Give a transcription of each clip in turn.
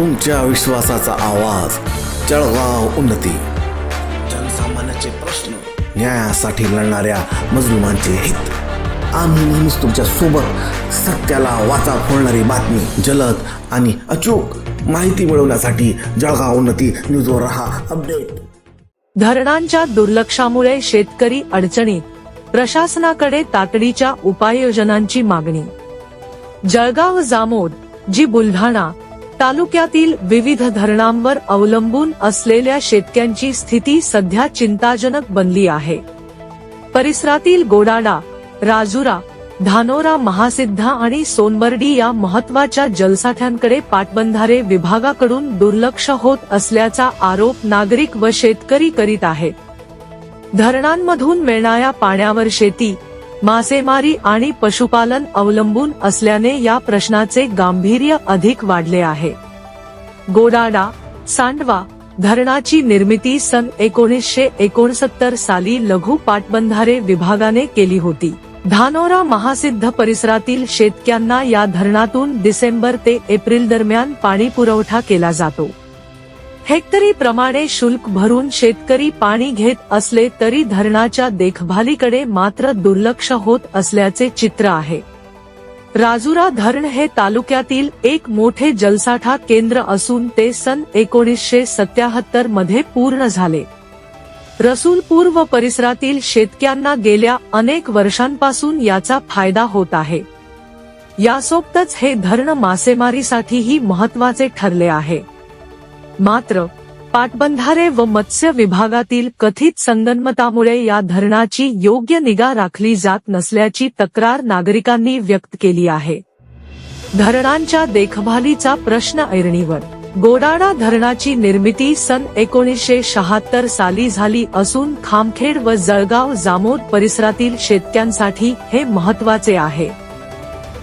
तुमच्या विश्वासाचा आवाज जळगाव उन्नती. जनसामान्याचे प्रश्न न्यायासाठी लढणाऱ्या मजलुमांचे हित. आम्ही नेहमीच तुमच्यासोबत सत्याला वाचा फोडणारी बातमी जलद आणि अचूक माहिती मिळवण्यासाठी जळगाव उन्नती न्यूजवर रहा अपडेट. धरणांच्या दुर्लक्षामुळे शेतकरी अडचणीत. प्रशासनाकडे तातडीच्या उपाययोजनांची मागणी. जळगाव जामोद जी बुलढाणा तालुक्यातील विविध धरणांवर अवलंबून असलेल्या शेतक्यांची स्थिती सध्या चिंताजनक बनली आहे. परिसरातील गोडाडा राजुरा धानोरा महासिद्धा आणि सोनबर्डी या महत्त्वाच्या जलसाठ्यांकडे पाटबंधारे विभागाकडून दुर्लक्ष होत असल्याचा आरोप नागरिक व शेतकरी करीत आहेत. धरणांमधून मिळणाऱ्या पाण्यावर शेती मासेमारी आणि पशुपालन अवलंबून असल्याने या प्रश्नाचे गांभीर्य अधिक वाढले आहे. गोडाडा सांडवा धरणाची निर्मिती सन एकोणीसशे एकोणसत्तर साली लघु पाटबंधारे विभागाने केली होती. धानोरा महासिद्ध परिसरातील शेतक्यांना या धरणातून डिसेंबर ते एप्रिल दरम्यान पाणी पुरवठा केला जातो. हेक्टरी प्रमाणे शुल्क भरून शेतकरी पाणी घेत असले तरी धरणाच्या देखभालीकडे मात्र दुर्लक्ष होत असल्याचे चित्र आहे. राजुरा धरण हे तालुक्यातील एक मोठे जलसाठा केंद्र असून ते सन एकोणीसशे सत्याहत्तरमध्ये पूर्ण झाले. रसूलपूर व परिसरातील शेतक्यांना गेल्या अनेक वर्षांपासून याचा फायदा होत आहे. यासोबतच हे धरण मासेमारीसाठीही महत्त्वाचे ठरले आहे. मात्र पाटबंधारे व मत्स्य विभागातील कथित संगनमतामुळे या धरणाची योग्य निगा राखली जात नसल्याची तक्रार नागरिकांनी व्यक्त केली आहे. धरणांच्या देखभालीचा प्रश्न ऐरणीवर. गोडाडा धरणाची निर्मिती सन एकोणीसशे शहात्तर साली झाली असून खामखेड व जळगाव जामोद परिसरातील शेतक्यांसाठी हे महत्त्वाचे आहे.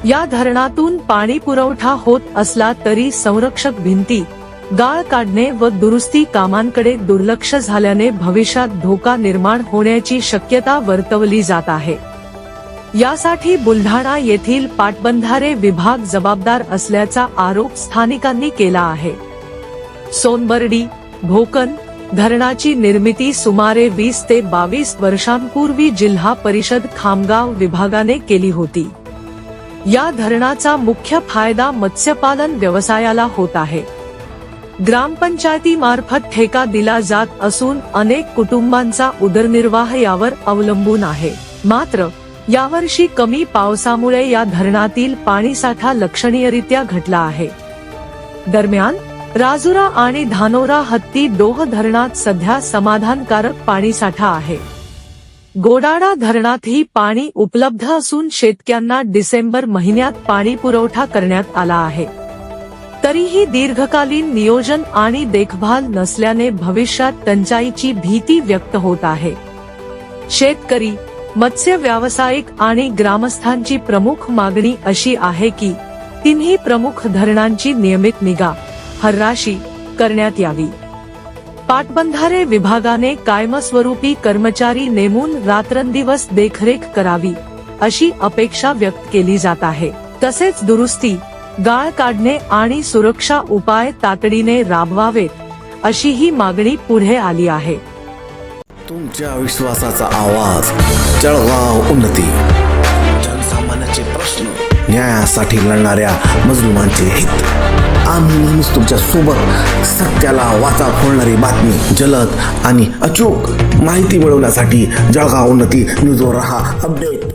या धरणातून पाणी पुरवठा होत असला तरी संरक्षक भिंती गाळ काढणे व दुरुस्ती कामांकडे दुर्लक्ष झाल्याने भविष्यात धोका निर्माण होण्याची शक्यता वर्तवली जात आहे. यासाठी बुलढाणा येथील पाटबंधारे विभाग जबाबदार असल्याचा आरोप स्थानिकांनी केला आहे. सोनबर्डी भोकन धरणाची निर्मिती सुमारे वीस ते बावीस वर्षांपूर्वी जिल्हा परिषद खामगाव विभागाने केली होती. या धरणाचा मुख्य फायदा मत्स्यपालन व्यवसायाला होत आहे. ग्रामपंचायतीमार्फत ठेका दिला जात असून अनेक कुटुंबांचा उदरनिर्वाह यावर अवलंबून आहे. मात्र यावर्षी कमी पावसामुळे या धरणातील पाणीसाठा लक्षणीयरित्या घटला आहे. दरम्यान राजुरा आणि धानोरा हत्ती डोह धरणात सध्या समाधानकारक पाणीसाठा आहे. गोडाडा धरणातही पाणी उपलब्ध असून शेतकऱ्यांना डिसेंबर महिन्यात पाणी पुरवठा करण्यात आला आहे. तरीही दीर्घकालीन नियोजन आणि देखभाल नसल्याने भविष्यात टंचाईची भीती व्यक्त होत आहे. शेतकरी मत्स्य व्यावसायिक आणि ग्रामस्थांची प्रमुख मागणी अशी आहे की तिन्ही प्रमुख धरणांची नियमित निगा हर्राशी करण्यात यावी. पाटबंधारे विभागाने कायमस्वरूपी कर्मचारी नेमून रात्रंदिवस देखरेख करावी अशी अपेक्षा व्यक्त केली जात आहे. तसेच दुरुस्ती गाळ काढणे आणि सुरक्षा उपाय तातडीने राबवावेत अशी ही मागणी पुढे आली आहे. तुमच्या विश्वासाचा आवाज जळगाव उन्नती. जनसामान्याचे प्रश्न न्यायासाठी लढणाऱ्या मजलुमांचे हित. आम्ही नेहमीच तुमच्यासोबत सत्याला वाचा फोडणारी बातमी जलद आणि अचूक माहिती मिळवण्यासाठी जळगाव उन्नती न्यूजवर रहा अपडेट.